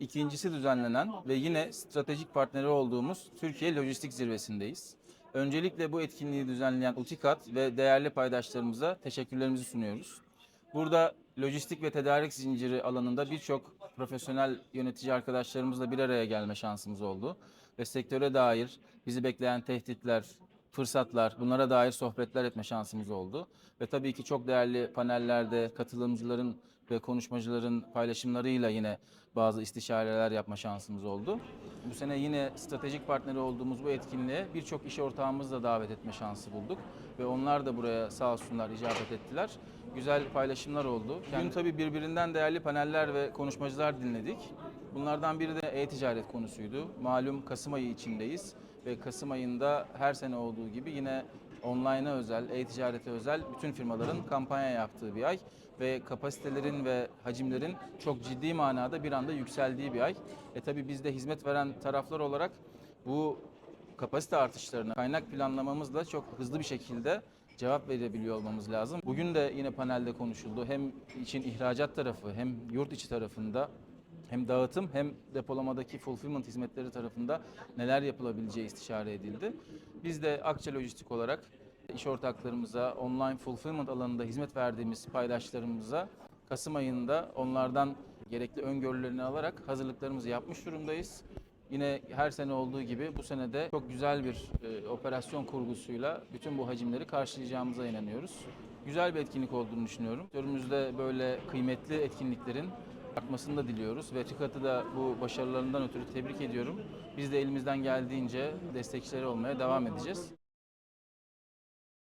ikincisi düzenlenen ve yine stratejik partneri olduğumuz Türkiye Lojistik Zirvesi'ndeyiz. Öncelikle bu etkinliği düzenleyen Utikat ve değerli paydaşlarımıza teşekkürlerimizi sunuyoruz. Burada lojistik ve tedarik zinciri alanında birçok profesyonel yönetici arkadaşlarımızla bir araya gelme şansımız oldu. Ve sektöre dair bizi bekleyen tehditler, fırsatlar, bunlara dair sohbetler etme şansımız oldu. Ve tabii ki çok değerli panellerde katılımcıların ve konuşmacıların paylaşımlarıyla yine bazı istişareler yapma şansımız oldu. Bu sene yine stratejik partneri olduğumuz bu etkinliğe birçok iş ortağımızla davet etme şansı bulduk. Ve onlar da buraya sağ olsunlar icabet ettiler. Güzel paylaşımlar oldu. Bugün tabii birbirinden değerli paneller ve konuşmacılar dinledik. Bunlardan biri de e-ticaret konusuydu. Malum Kasım ayı içindeyiz ve Kasım ayında her sene olduğu gibi yine online'a özel, e-ticarete özel bütün firmaların kampanya yaptığı bir ay ve kapasitelerin ve hacimlerin çok ciddi manada bir anda yükseldiği bir ay. E tabi biz de hizmet veren taraflar olarak bu kapasite artışlarına kaynak planlamamızla çok hızlı bir şekilde cevap verebiliyor olmamız lazım. Bugün de yine panelde konuşuldu. Hem için ihracat tarafı hem yurt içi tarafında hem dağıtım hem depolamadaki fulfillment hizmetleri tarafında neler yapılabileceği istişare edildi. Biz de Akça Lojistik olarak iş ortaklarımıza, online fulfillment alanında hizmet verdiğimiz paydaşlarımıza Kasım ayında onlardan gerekli öngörülerini alarak hazırlıklarımızı yapmış durumdayız. Yine her sene olduğu gibi bu sene de çok güzel bir e, operasyon kurgusuyla bütün bu hacimleri karşılayacağımıza inanıyoruz. Güzel bir etkinlik olduğunu düşünüyorum. Önümüzde böyle kıymetli etkinliklerin artmasını da diliyoruz ve TÜKAT'ı da bu başarılarından ötürü tebrik ediyorum. Biz de elimizden geldiğince destekçileri olmaya devam edeceğiz.